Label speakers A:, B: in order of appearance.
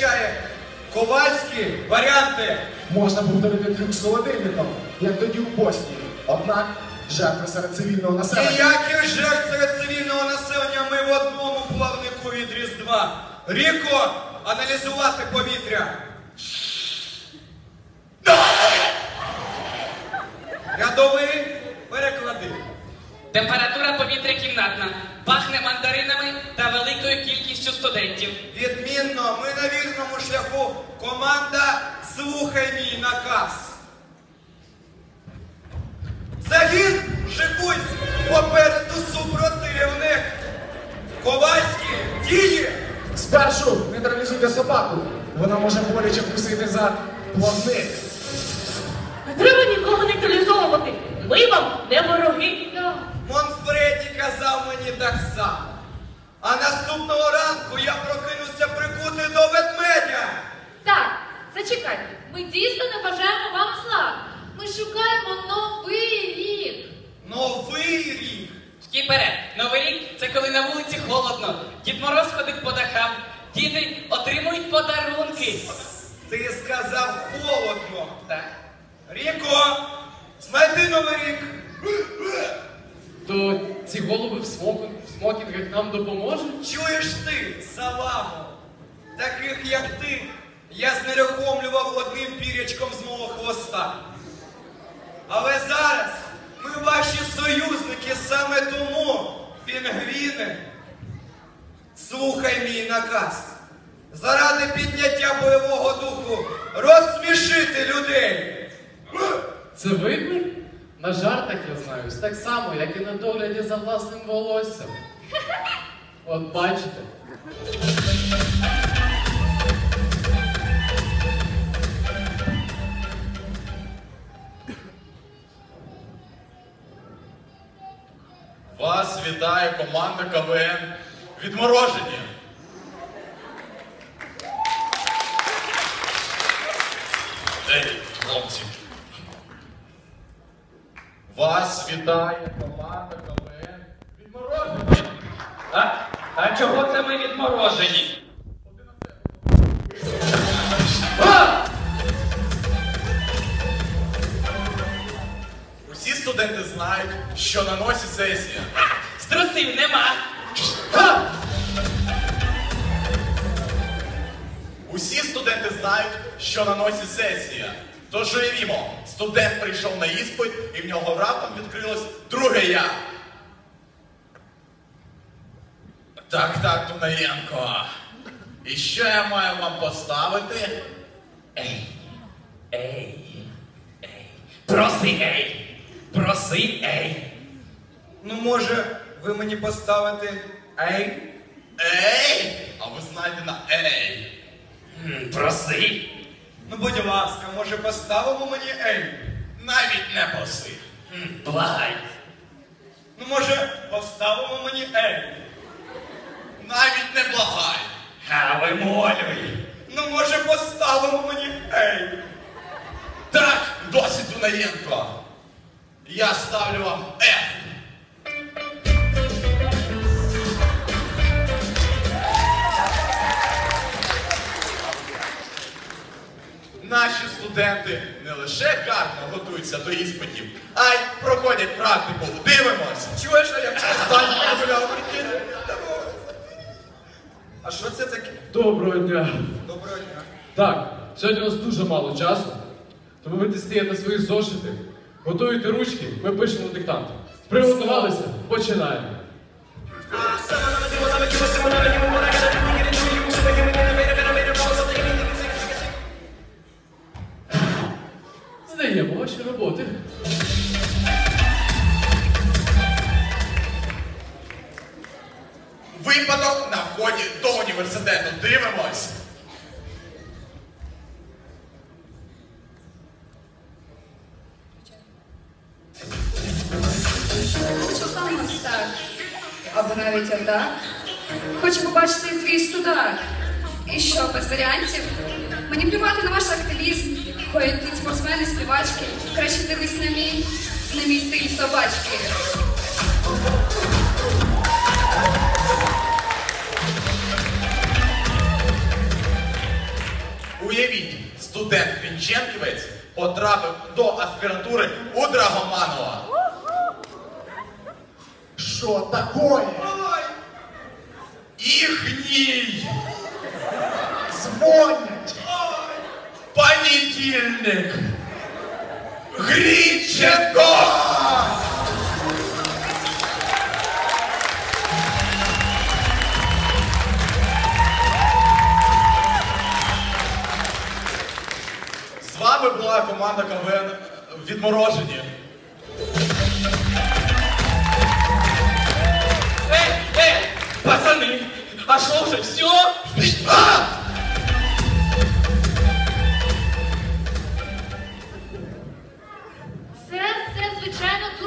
A: вистачає. Ковальські варіанти.
B: Можна повторити трюк з холодильником, як тоді у Боснії. Однак жертви серед цивільного населення.
A: Ніяких жертв серед цивільного населення ми в одному плавнику від Різдва. Ріко, аналізувати повітря. Рядовий.
C: Температура повітря кімнатна. Пахне мандаринами та великою кількістю студентів.
A: Відмінно, ми на вірному шляху. Команда слухай мій наказ. Загін шикуйсь попереду супротивник. Ковальські дії.
B: Спершу нейтралізуйте собаку. Вона може боляче вкусити за плавник.
D: Не треба нікого нейтралізовувати. Ми вам не вороги.
A: Монфреді казав мені так само. А наступного ранку я прокинувся прикутий до ведмедя.
E: Так, зачекайте. Ми дійсно не бажаємо вам зла. Ми шукаємо новий рік.
A: Новий рік.
C: Шкіпере, новий рік це коли на вулиці холодно. Дід Мороз ходить по дахам. Діти отримують подарунки.
A: Ти сказав холодно.
C: Так.
A: Ріко, знайди новий рік.
F: То ці голуби в, смоку, в смокінгах нам допоможуть?
A: Чуєш ти, саламо? Таких як ти, я знерухомлював одним пірячком з мого хвоста. Але зараз ми ваші союзники саме тому, пінгвіни. Слухай мій наказ. Заради підняття бойового духу розсмішити людей.
F: Це виклик? На жартах я знаюсь, так само, як і на догляді за власним волоссям. От бачите.
G: Вас вітає команда КВН Відморожені. Ей, хлопці. Вас вітає команда КВН Відморожені.
C: А, а чого це ми відморожені?
G: Усі студенти знають, що на носі сесія.
C: Струсів нема.
G: Усі студенти знають, що на носі сесія. Тож уявімо, студент прийшов на іспит, і в нього раптом відкрилось друге я. Так, так, Тунаєнко. І що я маю вам поставити?
C: Ей, ей, ей. Проси, ей. Проси, ей.
A: Ну, може, ви мені поставите ей?
G: Ей! А ви знаєте на ей.
C: Проси.
A: Ну, будь ласка, може поставимо мені ей?
G: Навіть не проси.
C: Благай.
A: Ну, може, поставимо мені ей?
G: Навіть не благай.
C: А вимолюй.
A: Ну, може, поставимо мені ей?
G: Так, досить Дунаєнко. Я ставлю вам F. Наші студенти не лише гарно готуються до іспитів, а й проходять практику. Дивимось.
A: Чуєш, а я вчора останній прогуляв, прикинь? А що це таке?
F: Доброго дня.
A: Доброго дня.
F: Так, сьогодні у нас дуже мало часу, тому ви дістаєте свої зошити, готуєте ручки, ми пишемо диктант. Приготувалися? Починаємо.
G: Дивимось.
H: Станемо так. Або навіть отак. Хочу побачити твій студак. І що, без варіантів? Мені плювати на ваш активізм. Ходять тут спортсмени, співачки. Краще дивись на мій, на мій стиль собачки.
G: Потрапив до аспірантури у Драгоманова.
B: Що такое?
G: Їхній
B: Дзвонять!
G: понедільник. Грінченко! З команда КВН відморожені.